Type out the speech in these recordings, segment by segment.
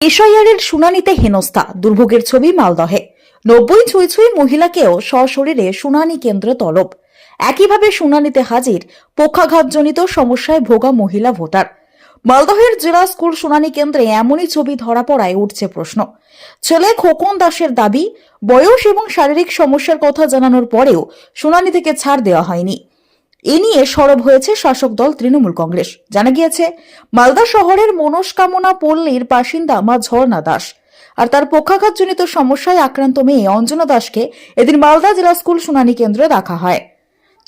এশাইয়ারের শুনানিতে হেনস্থা, দুর্ভোগের ছবি মালদহে। নব্বই ছুঁই ছুঁই মহিলাকেও সশরীরে শুনানি কেন্দ্র তলব। একইভাবে শুনানিতে হাজির পক্ষাঘাতজনিত সমস্যায় ভোগা মহিলা ভোটার। মালদহের জেলা স্কুল শুনানি কেন্দ্রে এমনই ছবি ধরা পড়ায় উঠছে প্রশ্ন। ছেলে খোকন দাসের দাবি, বয়স এবং শারীরিক সমস্যার কথা জানানোর পরেও শুনানি থেকে ছাড় দেওয়া হয়নি। এ নিয়ে সরব হয়েছে শাসক দল তৃণমূল কংগ্রেস। জানা গিয়েছে, মালদা শহরের মনস্কামনা পল্লীর বাসিন্দা মা ঝর্ণা দাস আর তার পক্ষাঘাতজনিত সমস্যায় আক্রান্ত মেয়ে অঞ্জনা দাসকে এদিন মালদা জেলা স্কুল শুনানি কেন্দ্রে রাখা হয়।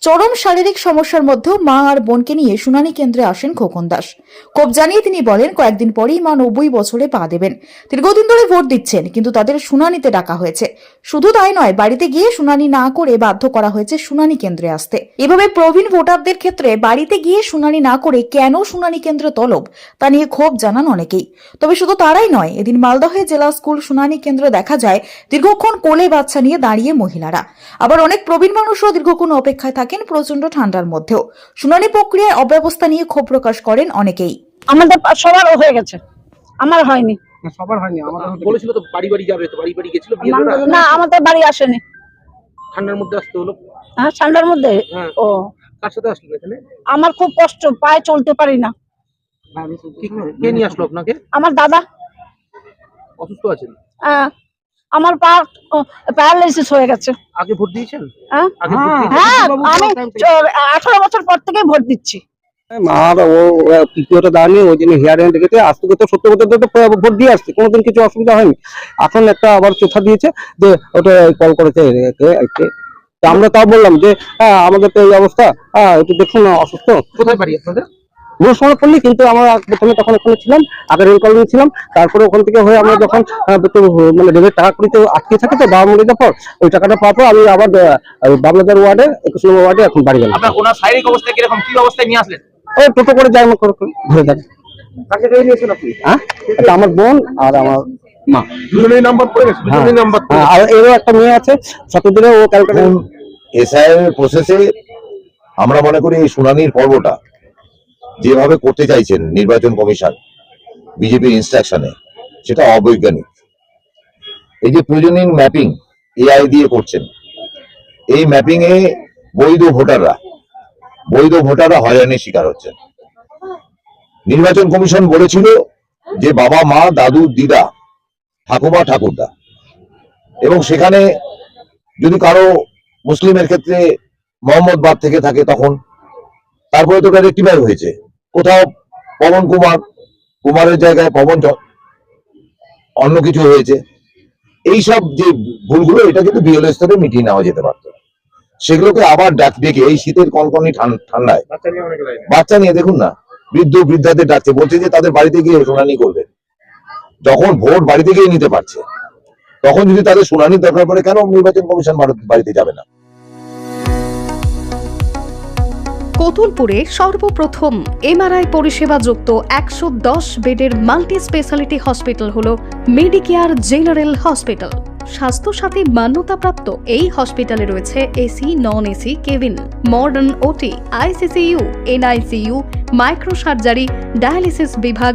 চরম শারীরিক সমস্যার মধ্যেও মা আর বোনকে নিয়ে শুনানি কেন্দ্রে আসেন খোকন দাস। ক্ষোভ জানিয়ে তিনি বলেন, কয়েকদিন পরেই মা নব্বই বছরে পা দেবেন। দীর্ঘদিন ধরে ভোট দিচ্ছেন, কিন্তু তাদের শুনানিতে ডাকা হয়েছে। শুধু তাই নয়, বাড়িতে গিয়ে শুনানি না করে বাধ্য করা হয়েছে শুনানি কেন্দ্রে আসতে। এভাবে প্রবীণ ভোটারদের ক্ষেত্রে বাড়িতে গিয়ে শুনানি না করে কেন শুনানি কেন্দ্র তলব তা নিয়ে ক্ষোভ জানান অনেকেই। তবে শুধু তারাই নয় এদিন মালদহে জেলা স্কুল শুনানি কেন্দ্র দেখা যায় দীর্ঘক্ষণ কোলে বাচ্চা নিয়ে দাঁড়িয়ে মহিলারা। আবার অনেক প্রবীণ মানুষও দীর্ঘক্ষণ অপেক্ষায় থাকেন প্রচণ্ড ঠান্ডার মধ্যেও। শুনানি প্রক্রিয়ায় অব্যবস্থা নিয়ে ক্ষোভ প্রকাশ করেন অনেকেই। আমাদের সবারও হয়ে গেছে। আমার হয়নি। না, সবার হয়নি আমাদের বলেছিল তো বাড়ি বাড়ি যাবে তো বাড়ি বাড়ি গেছিল বিয়ে করে আমার- না আমাদের বাড়ি আসেনি। ঠান্ডার মধ্যে আসতে হলো। হ্যাঁ ঠান্ডার মধ্যে? হ্যাঁ। ও। কার সাথে আসলো এখানে? আমার খুব কষ্ট পায়ে চলতে পারি না। কে নিয়ে আসলো আপনাকে? আমার দাদা। অসুস্থ আছেন? আহ, আমার পা প্যারালাইসিস হয়ে গেছে। আগে ভোট দিয়েছেন? হ্যাঁ। দিয়েছেন? হ্যাঁ আমি আঠারো বছর পর থেকেই ভোট দিচ্ছি। ও তৃতীয়টা দাঁড়ানি ওই জন্য হিয়ারিং আজ থেকে তো তো ভোট দিয়ে আসছে কোনোদিন কিছু অসুবিধা হয়নি। এখন একটা আবার চোথা দিয়েছে যে ওটা কল করেছে আমরা তাও বললাম যে হ্যাঁ আমাদের তো এই অবস্থা হ্যাঁ একটু দেখুন না অসুস্থ। কোথায় বাড়ি আপনাদের? কিন্তু আমরা প্রথমে তখন ওখানে ছিলাম আগে রেল কলোনি ছিলাম তারপরে ওখান থেকে হয়ে আমরা যখন আহ, মানে রেলের টাকা করিতে আটকে থাকে তো বাবা মরে পর ওই টাকাটা পাওয়ার পর আমি আবার বাবলাদার ওয়ার্ডে একুশ নম্বর ওয়ার্ডে এখন বাড়ি গেলাম। আপনার ওনার শারীরিক অবস্থা কীরকম? কি অবস্থায় নিয়ে আসলেন? ওই টোটো করে যাই করে ঘুরে যাবে নিয়েছেন আপনি? হ্যাঁ? আমার বোন আর আমার মা। নাম্বার পড়ে গেছে হ্যাঁ। নাম্বার আর এরও একটা মেয়ে আছে সতদিনে ও ক্যালকাটা এসআইআর প্রসেসে আমরা মনে করি এই শুনানির পর্বটা যেভাবে করতে চাইছেন নির্বাচন কমিশন, বিজেপির ইনস্ট্রাকশনে সেটা অবৈজ্ঞানিক। এই যে প্রয়োজনীয় ম্যাপিং এআই দিয়ে করছেন, এই ম্যাপিং এ বৈধ ভোটাররা বৈধ ভোটাররা হয়রানির শিকার হচ্ছেন। নির্বাচন কমিশন বলেছিল যে বাবা, মা, দাদু, দিদা, ঠাকুমা, ঠাকুরদা, এবং সেখানে যদি কারও মুসলিমের ক্ষেত্রে মোহাম্মদ বাদ থেকে থাকে তখন। তারপরে তো ওটা রেক্টিফাই হয়েছে। কোথাও পবন কুমার কুমারের জায়গায় পবন অন্য কিছু হয়েছে। এইসব যে ভুলগুলো এটা কিন্তু বিএলএ স্তরে মিটিয়ে নেওয়া যেতে পারতো। সেগুলোকে আবার ডাক ডেকে এই শীতের কনকনি ঠান- ঠান্ডায়। বাচ্চা নিয়ে বাচ্চা নিয়ে দেখুন না বৃদ্ধ বৃদ্ধাদের ডাকছে বলছে যে তাদের বাড়িতে গিয়ে শুনানি করবে। যখন ভোট বাড়িতে গিয়ে নিতে পারছে। তখন যদি তাদের শুনানির দরকার পড়ে, কেন নির্বাচন কমিশন বাড়িতে যাবে না? কতুলপুরে সর্বপ্রথম এমআরআই পরিষেবা যুক্ত একশো দশ বেডের মাল্টি স্পেশালিটি হসপিটাল হল মেডিকেয়ার জেনারেল হসপিটাল। স্বাস্থ্যসাথী মান্যতাপ্রাপ্ত এই হসপিটালে রয়েছে AC non AC cabin, modern OT, ICCU, NICU micro surgery dialysis বিভাগ